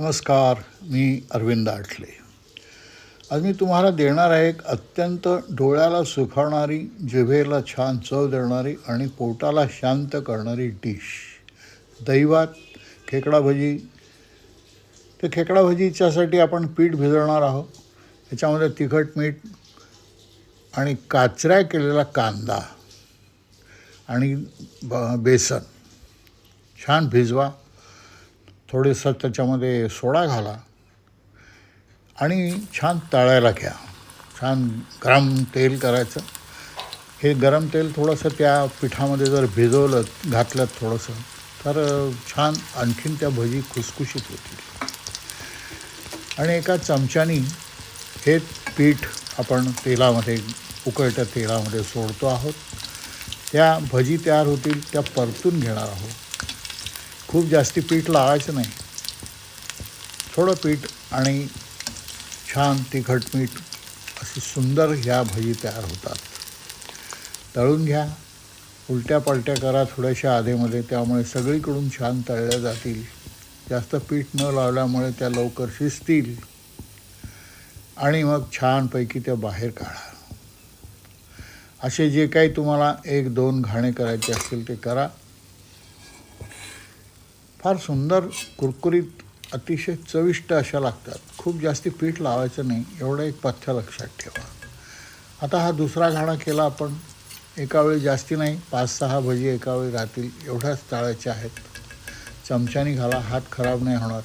नमस्कार मी अरविंद आठले. आज मी तुम्हाला देणार आहे एक अत्यंत डोळ्याला सुखवणारी जिभेला छान चव देणारी आणि पोटाला शांत करणारी डिश. दैवात खेकडा भजी. तर खेकडा भजीच्यासाठी आपण पीठ भिजवणार आहोत. याच्यामध्ये तिखट मीठ आणि काचऱ्या केलेला कांदा आणि ब बेसन. छान भिजवा. थोडंसं त्याच्यामध्ये सोडा घाला आणि छान तळायला घ्या. छान गरम तेल करायचं. हे गरम तेल थोडंसं त्या पिठामध्ये जर भिजवलं घातलं थोडंसं तर छान आणखीन त्या भजी खुसखुशीत होतील. आणि एका चमच्यानी हे पीठ आपण तेलामध्ये उकळत्या तेलामध्ये सोडतो आहोत. त्या भजी तयार होतील त्या परतून घेणार आहोत. खूप जास्ती पीठ लावायचं नाही. थोडं पीठ आणि छान तिखट मीठ अशी सुंदर ह्या भजी तयार होतात. तळून घ्या. उलट्या पलट्या करा थोड्याशा आधेमध्ये. त्यामुळे सगळीकडून छान तळल्या जातील. जास्त पीठ न लावल्यामुळे त्या लवकर शिजतील. आणि मग छानपैकी त्या बाहेर काढा. असे जे काही तुम्हाला एक दोन घाणे करायचे असतील ते करा. फार सुंदर कुरकुरीत अतिशय चविष्ट अशा लागतात. खूप जास्ती पीठ लावायचं नाही एवढं एक पथ्य लक्षात ठेवा. आता हा दुसरा घाणा केला आपण एका वेळी जास्ती नाही पाच सहा भजी एका वेळी राहतील एवढ्याच टाळायच्या आहेत. चमच्याने घाला हात खराब नाही होणार.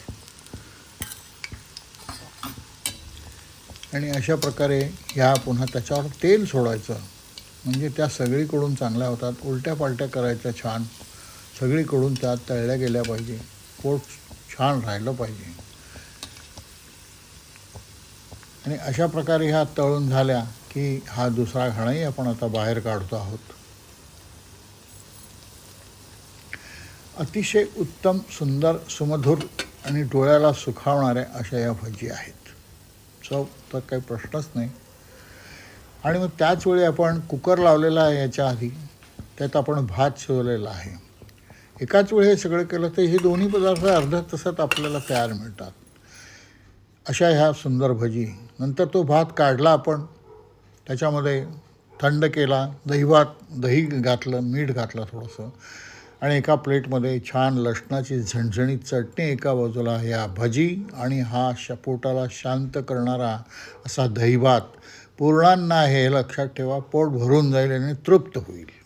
आणि अशा प्रकारे ह्या पुन्हा त्याच्यावर तेल सोडायचं. म्हणजे त्या सगळीकडून चांगल्या होतात उलट्या पालट्या करायच्या छान. सगळीकडून त्या तळल्या गेल्या पाहिजे. पोट छान राहिलं पाहिजे. आणि अशा प्रकारे ह्या तळून झाल्या की हा दुसरा घाणाही आपण आता बाहेर काढतो आहोत. अतिशय उत्तम सुंदर सुमधुर आणि डोळ्याला सुखावणाऱ्या अशा या भजी आहेत. चव तर काही प्रश्नच नाही. आणि मग त्याचवेळी आपण कुकर लावलेला आहे याच्या आधी. त्यात आपण भात शिजवलेला आहे. एकाच वेळी हे सगळं केलं तर हे दोन्ही पदार्थ अर्ध्या तासात आपल्याला तयार मिळतात. अशा ह्या सुंदर भजी नंतर तो भात काढला आपण. त्याच्यामध्ये थंड केला दहीभात दही घातलं मीठ घातलं थोडंसं. आणि एका प्लेटमध्ये छान लसणाची झणझणीत चटणी एका बाजूला ह्या भजी आणि हा शपोटाला शांत करणारा असा दहीभात. पूर्णांना हे लक्षात ठेवा पोट भरून जाईल आणि तृप्त होईल.